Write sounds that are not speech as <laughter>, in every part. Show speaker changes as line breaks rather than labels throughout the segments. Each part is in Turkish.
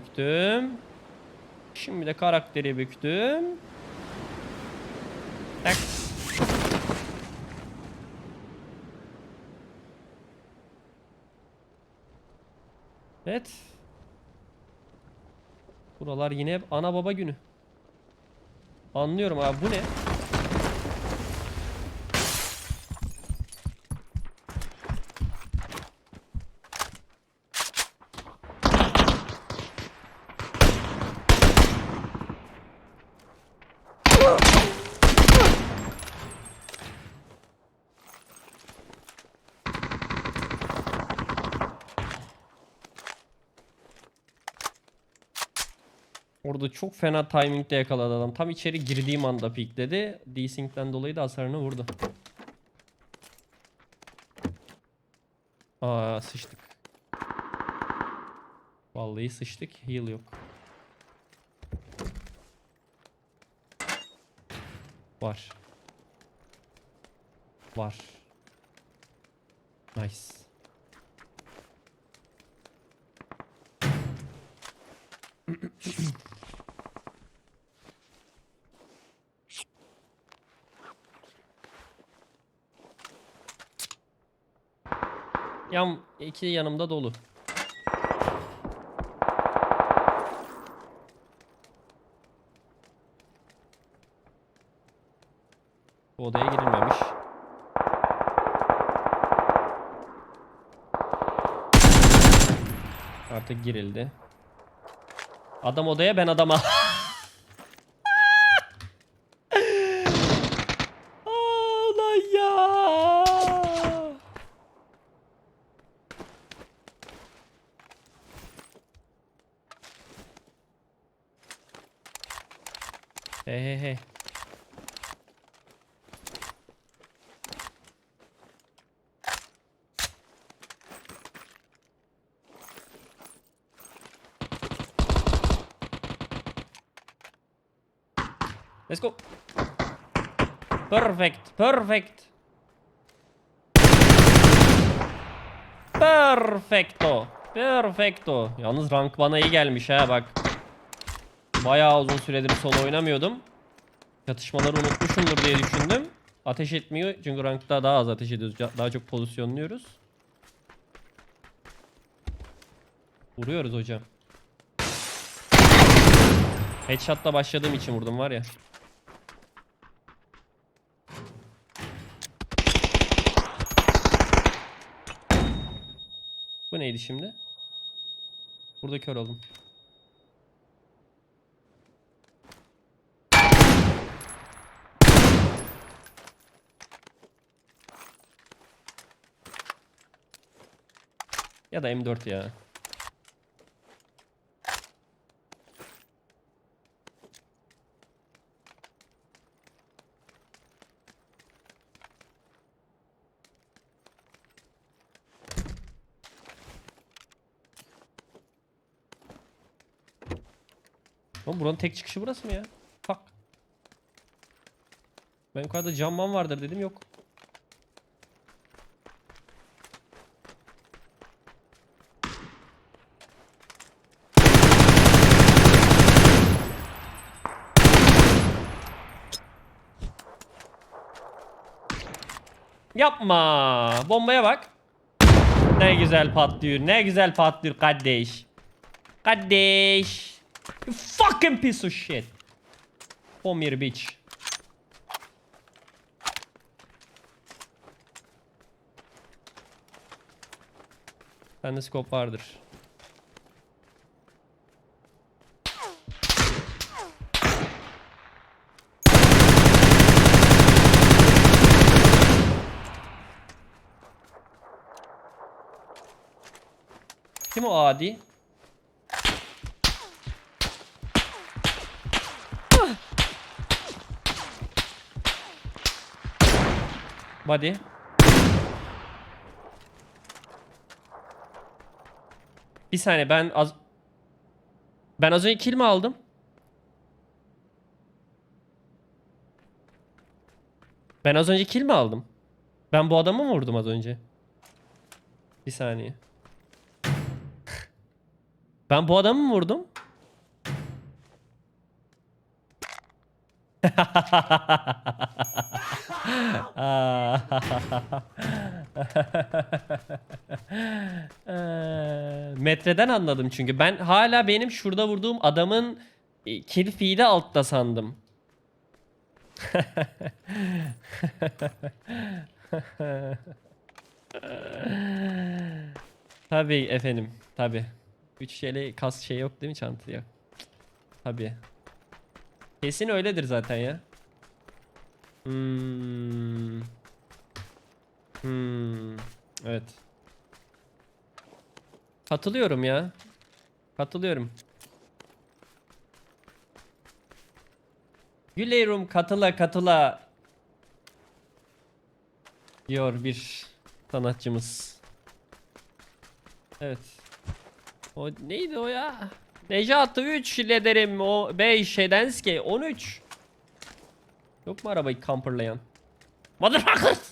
büktüm. Şimdi de karakteri büktüm. Tak. Evet. Buralar yine ana baba günü. Anlıyorum abi bu ne? Orada çok fena timingde yakaladı adam. Tam içeri girdiğim anda pikledi. Desync'den dolayı da hasarını vurdu. Aa sıçtık. Vallahi sıçtık. Heal yok. Var. Var. Nice. Yan iki yanımda dolu. Bu odaya girilmemiş. Artık girildi. Adam odaya ben adama. <laughs> Perfect. Perfect. Perfecto. Perfecto. Yalnız rank bana iyi gelmiş ha bak. Bayağı uzun süredir solo oynamıyordum. Çatışmaları unutmuşumdur diye düşündüm. Ateş etmiyor çünkü rankta daha az ateş ediyoruz. Daha çok pozisyonluyoruz. Vuruyoruz hocam. Headshot'la başladığım için vurdum var ya. Bu neydi şimdi? Burada kör oldum. Ya da M4 ya. Oğlum buranın tek çıkışı burası mı ya? Fuck. Ben yukarıda camman vardır dedim yok. Yapma. Bombaya bak. Ne güzel patlıyor. Ne güzel patlıyor kardeş. Kardeş. Fucking piece of shit. Come here bitch. Bende scope vardır. Kim o adi? Body. Bir saniye ben az... Ben az önce kill mi aldım? Ben az önce kill mi aldım? Ben bu adamı mı vurdum az önce? Bir saniye. Ben bu adamı mı vurdum? <laughs> <laughs> Metreden anladım çünkü. Ben hala benim şurada vurduğum adamın e, kill feed'i altta sandım. <laughs> Tabii efendim. Tabii. Üç şeyle kas şey yok değil mi çanta yok. Tabii. Kesin öyledir zaten ya. Hmm. Hmm. Evet. Katılıyorum ya. Katılıyorum. Gülerim katıla katıla. Diyor bir sanatçımız. Evet. O neydi o ya? Necati 3 ederim o 5 Şedenski 13. Yok mu arabayı kamperlayan? Motherfuckers!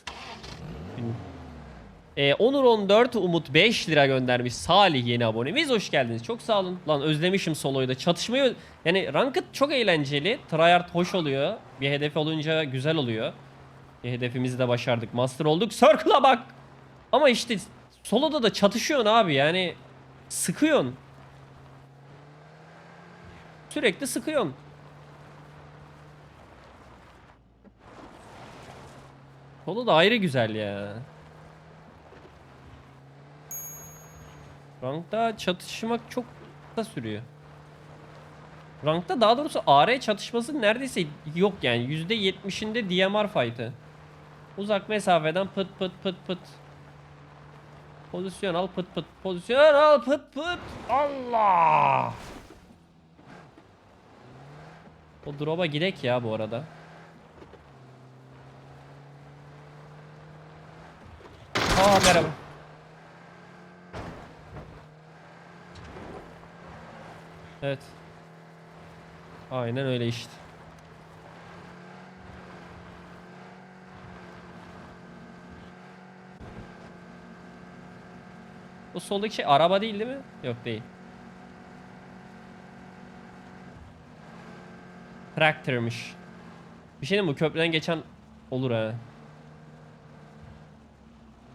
Ee, Onur 14 Umut 5 lira göndermiş. Salih yeni abonemiz. Hoş geldiniz. Çok sağ olun. Lan özlemişim soloyu da. Çatışmayı yani Ranked çok eğlenceli. Tryhard hoş oluyor. Bir hedef olunca güzel oluyor. Bir hedefimizi de başardık. Master olduk. Circle'a bak. Ama işte soloda da çatışıyorsun abi yani. Sıkıyorsun. Sürekli sıkıyorsun. Solo da ayrı güzel ya. Rankta çatışmak çok da sürüyor. Rankta daha doğrusu AR çatışması neredeyse yok yani. %70'inde DMR fight'ı. Uzak mesafeden pıt pıt pıt pıt. Pozisyon al pıt pıt. Pozisyon al pıt pıt. Allah! O drop'a gidek ya bu arada. Aa merhaba. Evet. Aynen öyle işte. Bu soldaki şey araba değil değil mi? Yok değil. Traktörmüş. Bir şey mi? Bu köprüden geçen olur ha.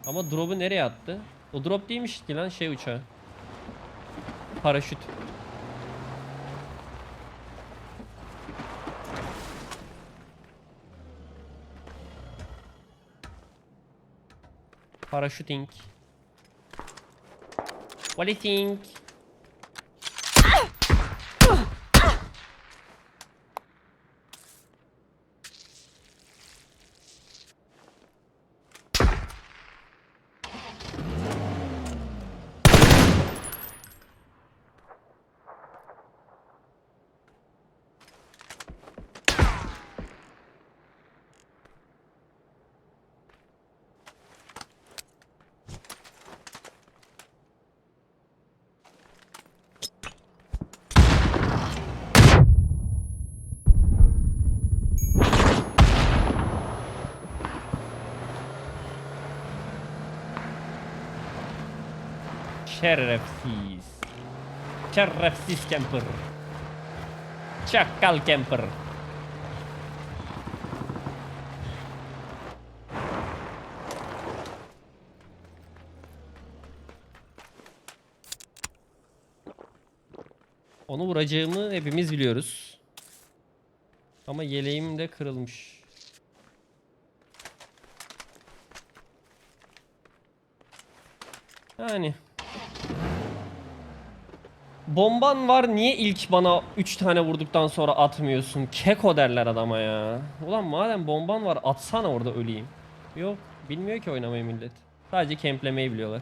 Ama drop'u nereye attı? O drop değilmiş ki lan şey uçağı. Paraşüt. Paraşüting. What Şerefsiz. Şerefsiz camper. Çakal camper. Onu vuracağımı hepimiz biliyoruz. Ama yeleğim de kırılmış. Yani. Bomban var niye ilk bana 3 tane vurduktan sonra atmıyorsun? Keko derler adama ya. Ulan madem bomban var atsana orada öleyim. Yok bilmiyor ki oynamayı millet. Sadece kemplemeyi biliyorlar.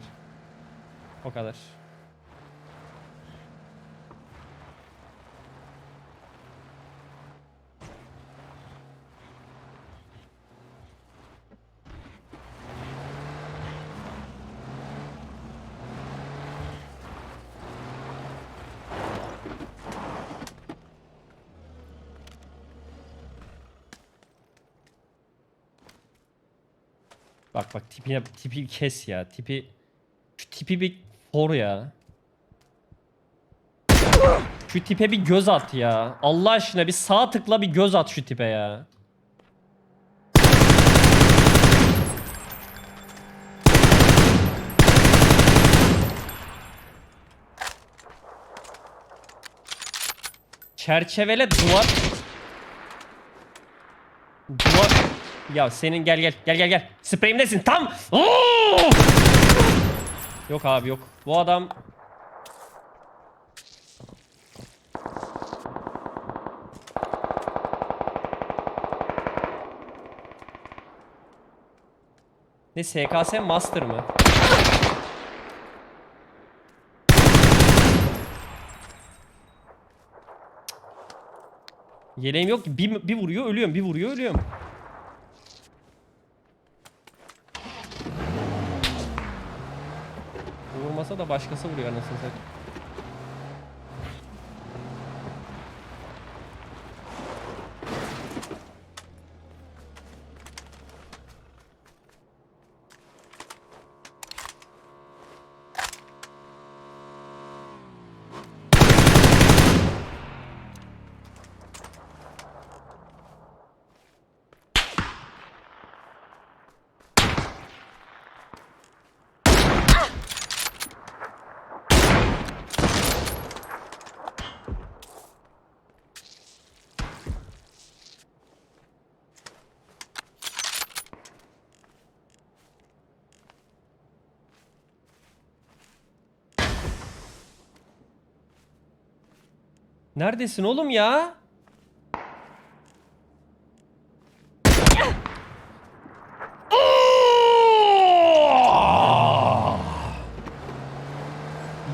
O kadar. Bak bak tipi tipi kes ya. Tipi şu tipi bir for ya. Şu tipe bir göz at ya. Allah aşkına bir sağ tıkla bir göz at şu tipe ya. Çerçevele. Duvar. Ya senin gel gel gel gel gel. Spreyimdesin tam. Oo! Yok abi yok. Bu adam Ne SKS Master mı? Yeleğim yok ki. Bir, bir vuruyor ölüyorum. Bir vuruyor ölüyorum. Da başkası vuruyor anasını satayım. Neredesin oğlum ya?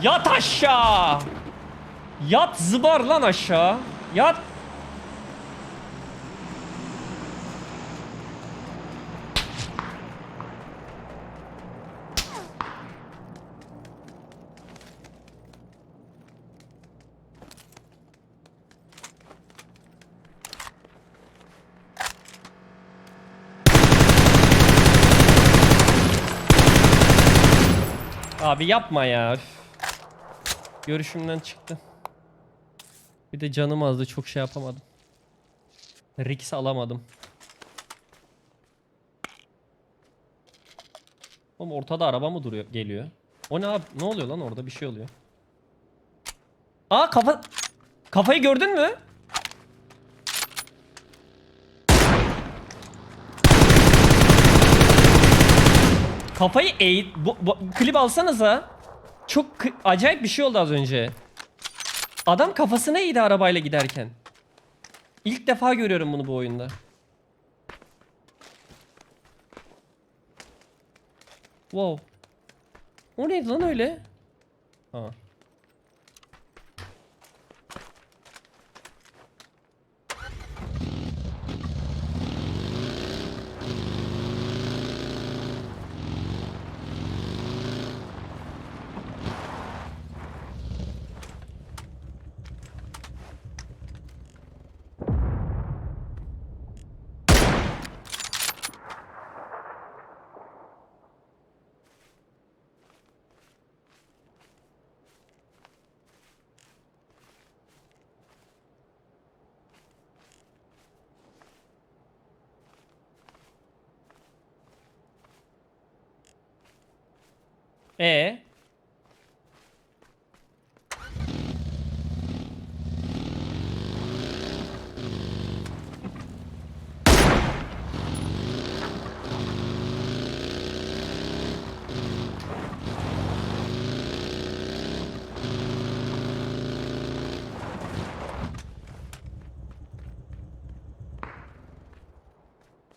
Yat aşağı. Yat zıbar lan aşağı. Yat. Abi yapma ya. üf. Görüşümden çıktı. Bir de canım azdı çok şey yapamadım. Risk alamadım. Oğlum ortada araba mı duruyor geliyor? O ne abi? Ne oluyor lan orada? Bir şey oluyor. Aa kafa Kafayı gördün mü? Kafayı eğ... Bu, bu- klip alsanıza. Çok acayip bir şey oldu az önce. Adam kafasına eğdi arabayla giderken. İlk defa görüyorum bunu bu oyunda. Wow. O neydi lan öyle? Ha. E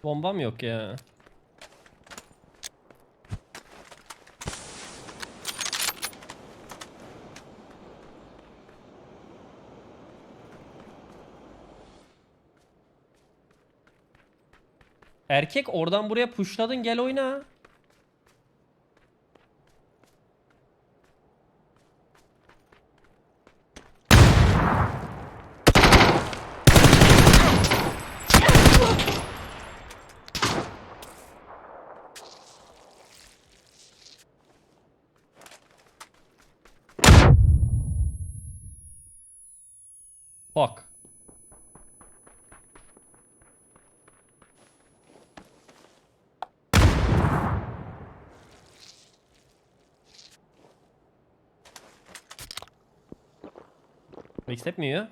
Bombam yok ya. Erkek oradan buraya pushladın gel oyna. Backstep mi yiyor?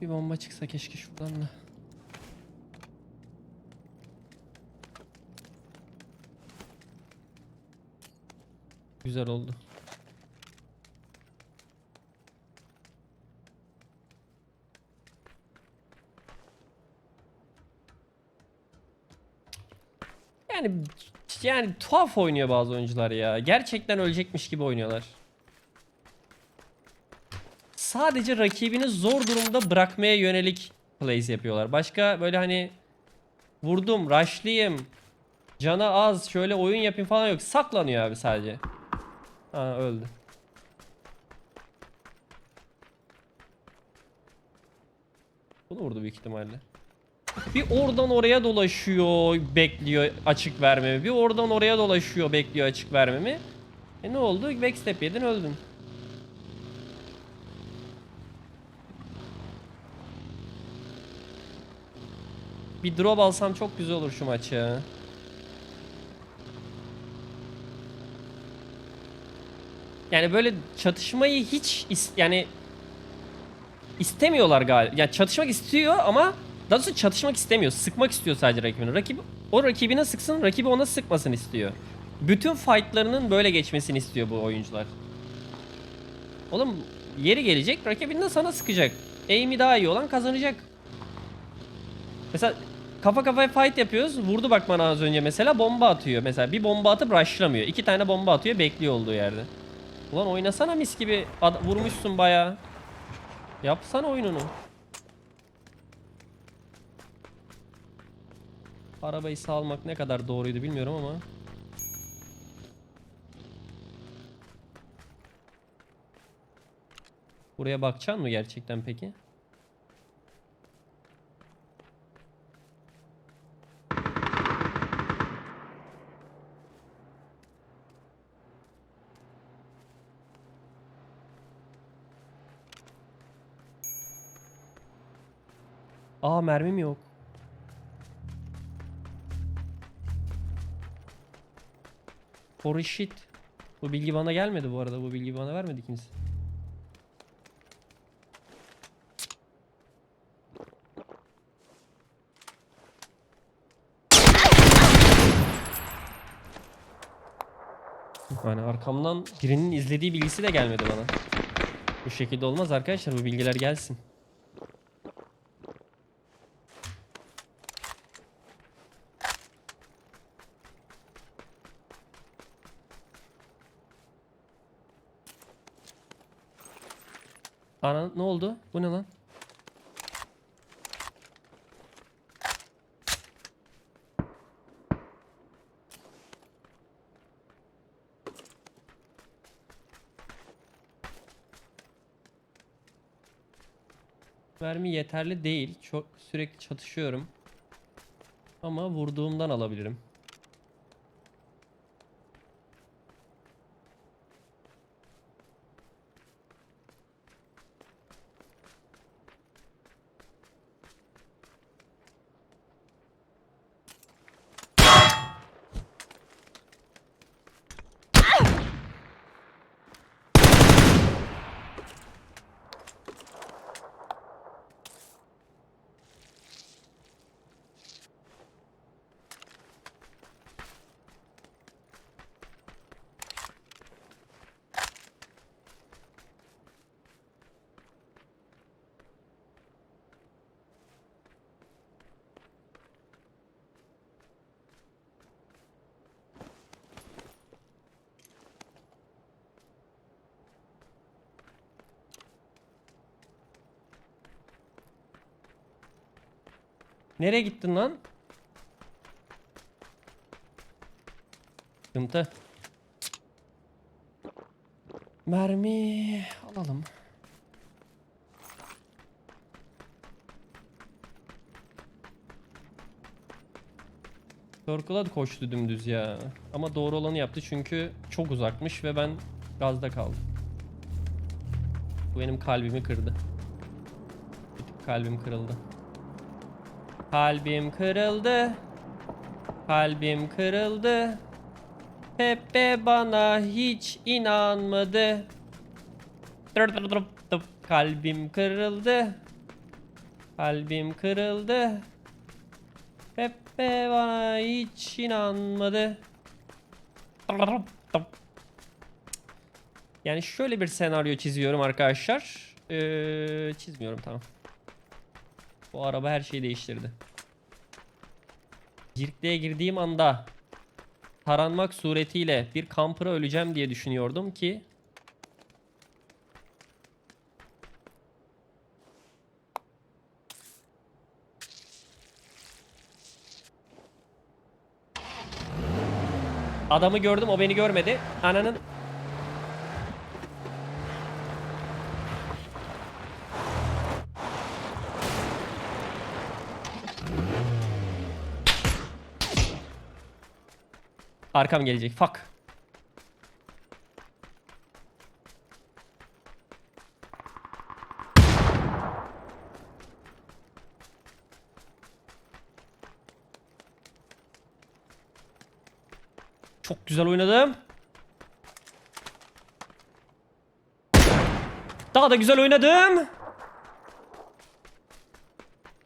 Bir bomba çıksa keşke şuradan da. Güzel oldu. Yani yani tuhaf oynuyor bazı oyuncular ya. Gerçekten ölecekmiş gibi oynuyorlar. Sadece rakibini zor durumda bırakmaya yönelik plays yapıyorlar. Başka böyle hani vurdum, rushlayayım, cana az, şöyle oyun yapayım falan yok. Saklanıyor abi sadece. Ha öldü. Bunu vurdu büyük ihtimalle. Bir oradan oraya dolaşıyor, bekliyor açık vermemi. Bir oradan oraya dolaşıyor, bekliyor açık vermemi. E ne oldu? Backstep yedin öldün. Bir drop alsam çok güzel olur şu maç ya. Yani böyle çatışmayı hiç is- yani istemiyorlar galiba. Yani çatışmak istiyor ama daha doğrusu çatışmak istemiyor. Sıkmak istiyor sadece rakibini. Rakip o rakibine sıksın, rakibi ona sıkmasın istiyor. Bütün fightlarının böyle geçmesini istiyor bu oyuncular. Oğlum yeri gelecek, rakibin de sana sıkacak. Aim'i daha iyi olan kazanacak. Mesela kafa kafaya fight yapıyoruz. Vurdu bak bana az önce mesela bomba atıyor. Mesela bir bomba atıp rushlamıyor. İki tane bomba atıyor bekliyor olduğu yerde. Ulan oynasana mis gibi. Ad- vurmuşsun bayağı. Yapsana oyununu. Arabayı salmak ne kadar doğruydu bilmiyorum ama. Buraya bakacaksın mı gerçekten peki? Mermim yok. Holy shit. Bu bilgi bana gelmedi bu arada. Bu bilgi bana vermedi kimse. Yani arkamdan birinin izlediği bilgisi de gelmedi bana. Bu şekilde olmaz arkadaşlar. Bu bilgiler gelsin. Ana ne oldu? Bu ne lan? Mermi yeterli değil. Çok sürekli çatışıyorum. Ama vurduğumdan alabilirim. Nereye gittin lan? Sıkıntı. Mermi alalım. Circle'a koştu dümdüz ya. Ama doğru olanı yaptı çünkü çok uzakmış ve ben gazda kaldım. Bu benim kalbimi kırdı. Kalbim kırıldı. Kalbim kırıldı. Kalbim kırıldı. Pepe bana hiç inanmadı. Kalbim kırıldı. Kalbim kırıldı. Pepe bana hiç inanmadı. Yani şöyle bir senaryo çiziyorum arkadaşlar. Ee, çizmiyorum tamam. Bu araba her şeyi değiştirdi. Cirkliğe girdiğim anda taranmak suretiyle bir kampıra öleceğim diye düşünüyordum ki Adamı gördüm o beni görmedi. Ananın Arkam gelecek. Fuck. Çok güzel oynadım. Daha da güzel oynadım.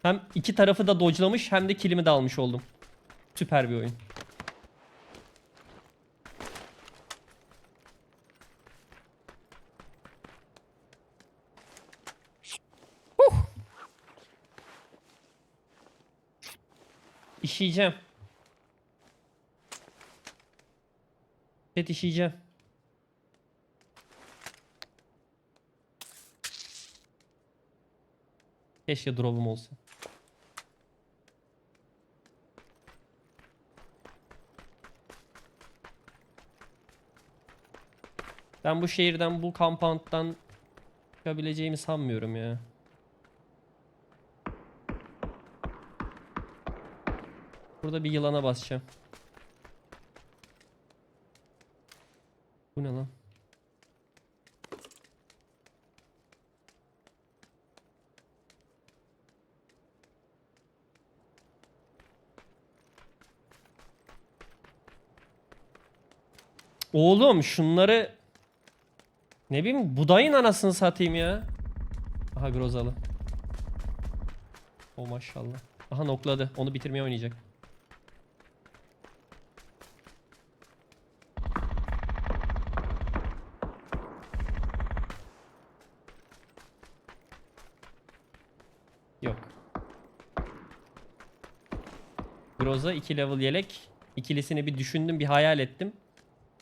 Hem iki tarafı da dodge'lamış hem de kilimi de almış oldum. Süper bir oyun. İşeyeceğim. Evet işeyeceğim. Keşke drop'um olsa. Ben bu şehirden, bu compound'dan çıkabileceğimi sanmıyorum ya. Burada bir yılana basacağım. Bu ne lan? Oğlum şunları ne bileyim budayın anasını satayım ya. Aha grozalı. O maşallah. Aha nokladı. Onu bitirmeye oynayacak. Yok. Groza 2 level yelek. İkilisini bir düşündüm, bir hayal ettim.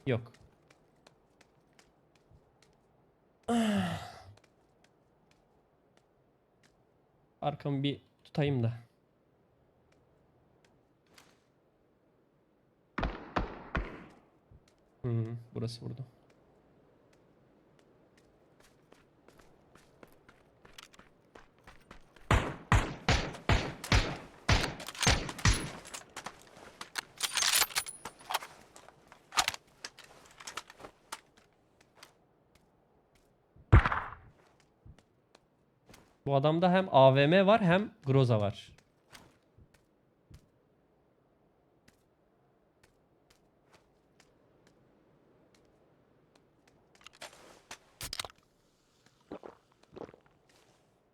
Yok. <sighs> Arkamı bir tutayım da. Hmm, burası burada. Bu adamda hem AVM var hem Groza var.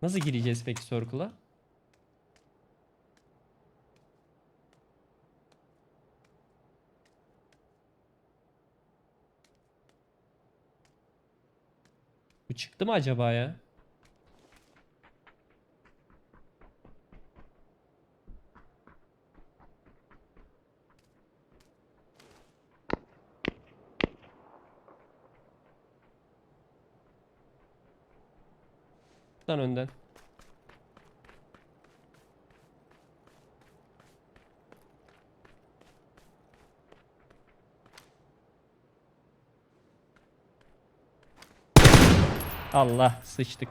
Nasıl gireceğiz peki Circle'a? Bu çıktı mı acaba ya? Lan önden. Allah sıçtık.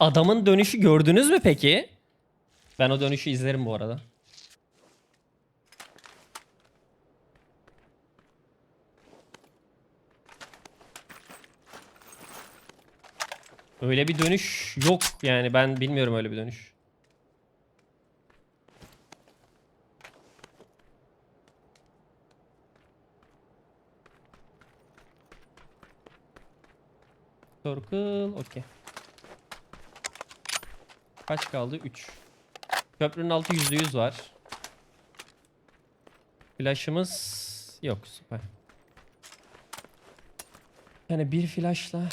Adamın dönüşü gördünüz mü peki? Ben o dönüşü izlerim bu arada. Öyle bir dönüş yok yani ben bilmiyorum öyle bir dönüş. Circle okey. Kaç kaldı? 3. Köprünün altı %100 var. Flash'ımız yok süper. Yani bir flash'la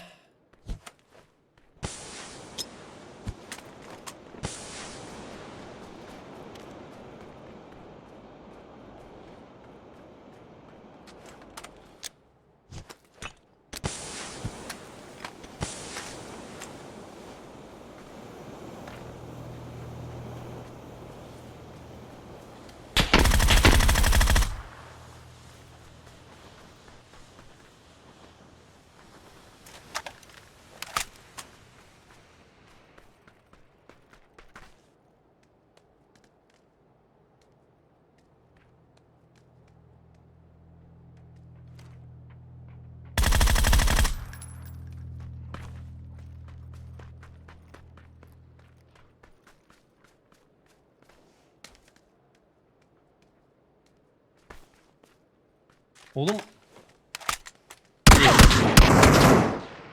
Oğlum.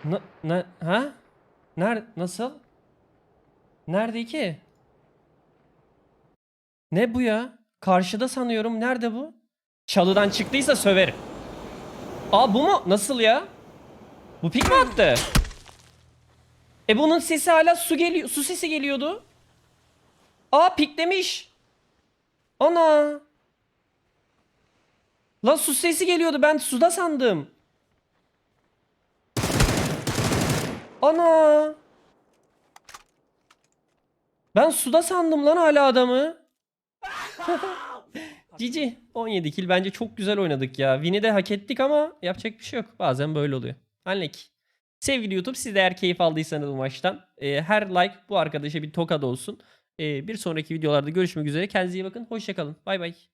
Na, na, ha? Nerede? Nasıl? Nerede ki? Ne bu ya? Karşıda sanıyorum. Nerede bu? Çalıdan çıktıysa söverim. Aa bu mu? Nasıl ya? Bu pik mi attı? E bunun sesi hala su geliyor. Su sesi geliyordu. Aa piklemiş. Ana. Lan su sesi geliyordu. Ben suda sandım. Ana. Ben suda sandım lan hala adamı. <laughs> Cici 17 kill bence çok güzel oynadık ya. Win'i de hak ettik ama yapacak bir şey yok. Bazen böyle oluyor. Anlek. Sevgili YouTube siz de eğer keyif aldıysanız bu maçtan e, her like bu arkadaşa bir tokat olsun. E, bir sonraki videolarda görüşmek üzere. Kendinize iyi bakın. Hoşçakalın. Bay bay.